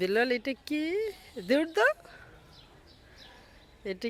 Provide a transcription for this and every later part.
বিলাল এটা কি? দৌড় দাও এটা?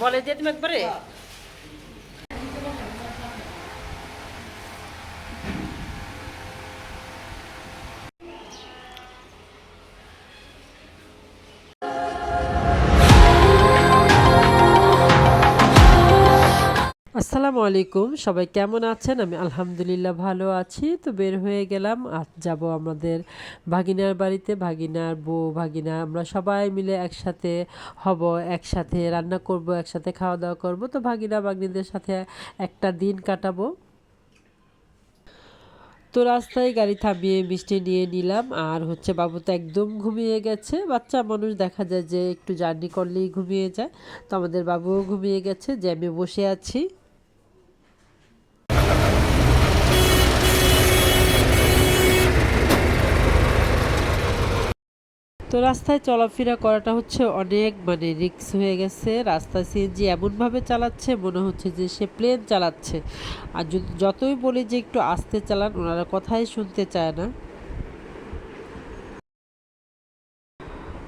বলে যে তুমি একবারে? আসসালামু আলাইকুম। সবাই কেমন আছেন? আমি আলহামদুলিল্লাহ ভালো আছি। তো বের হয়ে গেলাম। আজ যাব আমাদের ভাগিনার বাড়িতে। ভাগিনার বউ, ভাগিনা, আমরা সবাই মিলে একসাথে হব, একসাথে রান্না করব, একসাথে খাওয়া দাওয়া করব। তো ভাগিনা, ভাগ্নিদের সাথে একটা দিন কাটাবো। তো রাস্তায় গাড়ি থামিয়ে মিষ্টি নিয়ে নিলাম। আর হচ্ছে বাবু তো একদম ঘুমিয়ে গেছে। বাচ্চা মানুষ দেখা যায় যে একটু জার্নি করলেই ঘুমিয়ে যায়। তো আমাদের বাবুও ঘুমিয়ে গেছে, যে আমি বসে আছি। তো রাস্তায় চলাফেরা করাটা হচ্ছে অনেক মানে রিক্স হয়ে গেছে। রাস্তায় সিএনজি এমনভাবে চালাচ্ছে, মনে হচ্ছে যে সে প্লেন চালাচ্ছে। আর যদি, যতই বলি যে একটু আস্তে চালান, ওনারা কথাই শুনতে চায় না।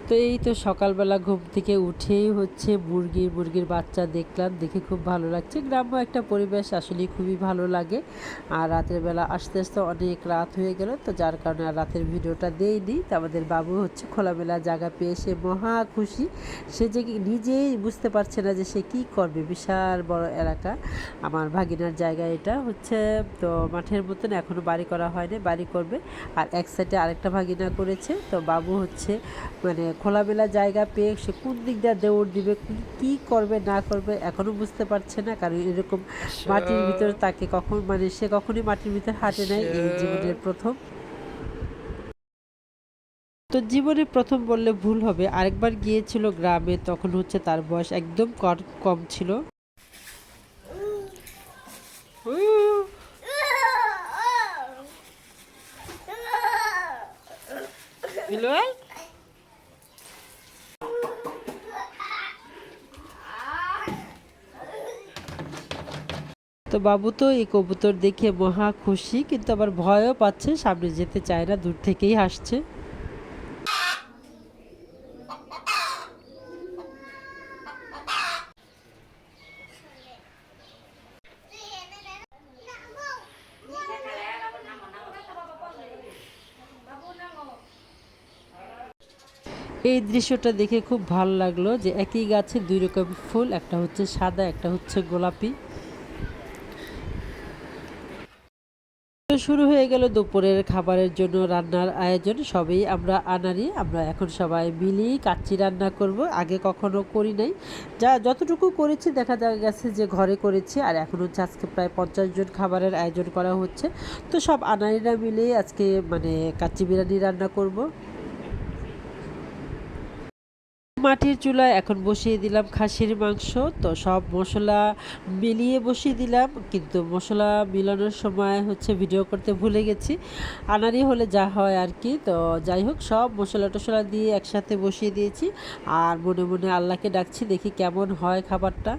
তো এই তো সকালবেলা ঘুম থেকে উঠেই হচ্ছে মুরগি, মুরগির বাচ্চা দেখলাম, দেখে খুব ভালো লাগছে। গ্রাম্য একটা পরিবেশ আসলে খুবই ভালো লাগে। আর রাতের বেলা আস্তে আস্তে অনেক রাত হয়ে গেল, তো যার কারণে আর রাতের ভিডিওটা দেইনি। তো আমাদের বাবু হচ্ছে খোলামেলা জায়গা পেয়ে সে মহা খুশি। সে যে নিজেই বুঝতে পারছে না যে সে কি করবে, বিশাল বড় এলাকা। আমার ভাগিনার জায়গা এটা হচ্ছে, তো মাঠের মতন এখনও বাড়ি করা হয়নি, বাড়ি করবে। আর এক সাইডে আরেকটা ভাগিনা করেছে, তো বাবু হচ্ছে মানে খোলামেলা জায়গা পেয়ে সে কোন দিক দিয়ে দৌড় দিবে কি- কি করবে না করবে এখনও বুঝতে পারছে না কারণ এরকম মাটির ভিতরে তাকে কখন মানে সে কখনই মাটির ভিতর হাঁটে নাই এই জীবনের প্রথম তো জীবনে প্রথম বললে ভুল হবে আরেকবার গিয়েছিল গ্রামে তখন হচ্ছে তার বয়স একদম কম ছিল বিলওয়াল তো বাবু তো এই কবুতর দেখে মহা খুশি, কিন্তু আবার ভয়ও পাচ্ছে, সামনে যেতে চায় না, দূর থেকেই হাসছে। এই দৃশ্যটা দেখে খুব ভালো লাগল যে একই গাছে দুই রকম ফুল, একটা হচ্ছে সাদা, একটা হচ্ছে গোলাপি। শুরু হয়ে গেল দুপুরের খাবারের জন্য রান্নার আয়োজন। সবই আমরা আনারি। আমরা এখন সবাই মিলিয়ে কাচ্চি রান্না করব। আগে কখনো করি নাই। যা যতটুকু করেছি দেখা গেছে যে ঘরে করেছি। আর এখন হচ্ছে আজকে প্রায় পঞ্চাশ জন খাবারের আয়োজন করা হচ্ছে। তো সব আনারিরা মিলেই আজকে মানে কাচ্চি বিরিয়ানি রান্না করব। মাটির চুলায় এখন বসিয়ে দিলাম খাসির মাংস। তো সব মশলা মিলিয়ে বসিয়ে দিলাম, কিন্তু মশলা মিলানোর সময় হচ্ছে ভিডিও করতে ভুলে গেছি। আনারি হলে যা হয় আর কি। তো যাই হোক, সব মশলা টশলা দিয়ে একসাথে বসিয়ে দিয়েছি। আর মনে মনে আল্লাহকে ডাকছি, দেখি কেমন হয় খাবারটা।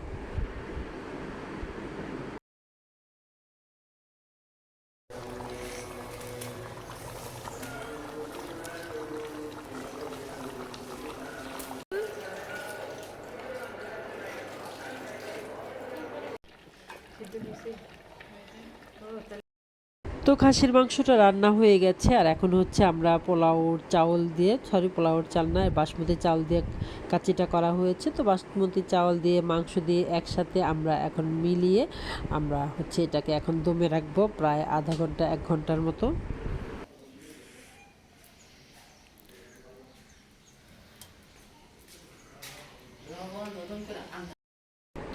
তো খাসির মাংসটা রান্না হয়ে গেছে, আর এখন হচ্ছে আমরা পোলাওর চাউল দিয়ে সরি পোলাওর চাল না বাসমতি চাল দিয়ে কাচিটা করা হয়েছে। তো বাসমতি চাউল দিয়ে, মাংস দিয়ে একসাথে আমরা এখন মিলিয়ে আমরা হচ্ছে এটাকে এখন দমে রাখব, প্রায় আধা ঘণ্টা, এক ঘণ্টার মতো।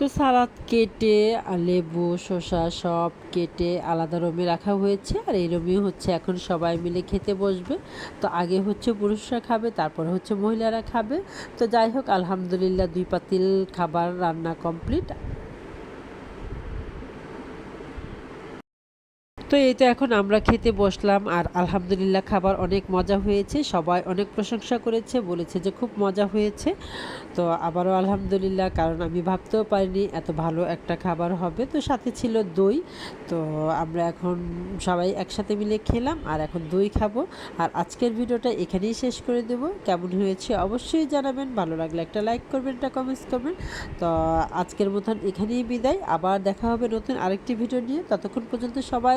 তো সালাদ কেটে আর লেবু, শসা সব কেটে আলাদা রমে রাখা হয়েছে। আর এই রমে হচ্ছে এখন সবাই মিলে খেতে বসবে। তো আগে হচ্ছে পুরুষরা খাবে, তারপর হচ্ছে মহিলারা খাবে। তো যাই হোক, আলহামদুলিল্লাহ দুই পাতিল খাবার রান্না কমপ্লিট। তো এই তো এখন আমরা খেতে বসলাম আর আলহামদুলিল্লাহ খাবার অনেক মজা হয়েছে, সবাই অনেক প্রশংসা করেছে, বলেছে যে খুব মজা হয়েছে। তো আবারও আলহামদুলিল্লাহ, কারণ আমি ভাবতেও পারিনি এত ভালো একটা খাবার হবে। তো সাথে ছিল দই, তো আমরা এখন সবাই একসাথে মিলে খেলাম আর এখন দই খাব। আর আজকের ভিডিওটা এখানেই শেষ করে দেব। কেমন হয়েছে অবশ্যই জানাবেন, ভালো লাগলে একটা লাইক করবেন, একটা কমেন্টস করবেন। তো আজকের মতন এখানেই বিদায়, আবার দেখা হবে নতুন আরেকটি ভিডিও নিয়ে। ততক্ষণ পর্যন্ত সবাই